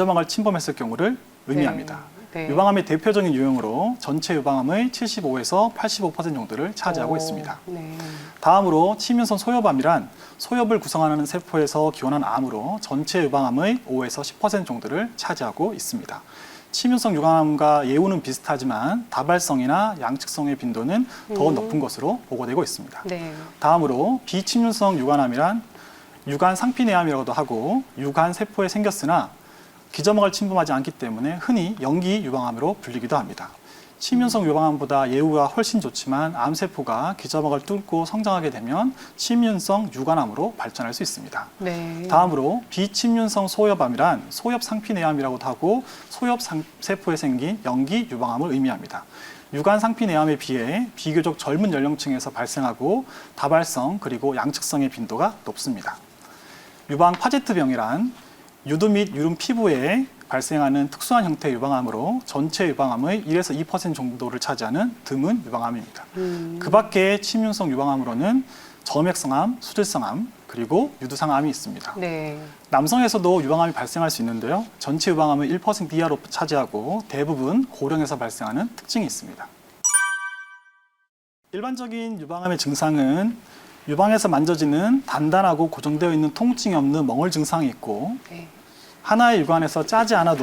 기저막을 침범했을 경우를 의미합니다. 네. 네. 유방암의 대표적인 유형으로 전체 유방암의 75에서 85% 정도를 차지하고 오, 있습니다. 네. 다음으로 치민성 소엽암이란 소엽을 구성하는 세포에서 기원한 암으로 전체 유방암의 5에서 10% 정도를 차지하고 있습니다. 치민성 유방암과 예후는 비슷하지만 다발성이나 양측성의 빈도는 더 음. 높은 것으로 보고되고 있습니다. 네. 다음으로 비침윤성 유관암이란 유관 상피내암이라고도 하고 유관 세포에 생겼으나 기저막을 침범하지 않기 때문에 흔히 연기 유방암으로 불리기도 합니다. 침윤성 유방암보다 예후가 훨씬 좋지만 암세포가 기저막을 뚫고 성장하게 되면 침윤성 유관암으로 발전할 수 있습니다. 네. 다음으로 비침윤성 소엽암이란 소엽 상피내암이라고도 하고 소엽 상- 세포에 생긴 연기 유방암을 의미합니다. 유관 상피내암에 비해 비교적 젊은 연령층에서 발생하고 다발성 그리고 양측성의 빈도가 높습니다. 유방 파제트병이란 유두 및 유름 피부에 발생하는 특수한 형태의 유방암으로 전체 유방암의 1에서 2% 정도를 차지하는 드문 유방암입니다. 음, 그 밖에 침윤성 유방암으로는 점액성암, 수질성암, 그리고 유두상암이 있습니다. 네. 남성에서도 유방암이 발생할 수 있는데요. 전체 유방암의 1% 이하로 차지하고 대부분 고령에서 발생하는 특징이 있습니다. 일반적인 유방암의 증상은 유방에서 만져지는 단단하고 고정되어 있는 통증이 없는 멍울 증상이 있고 네. 하나의 유관에서 짜지 않아도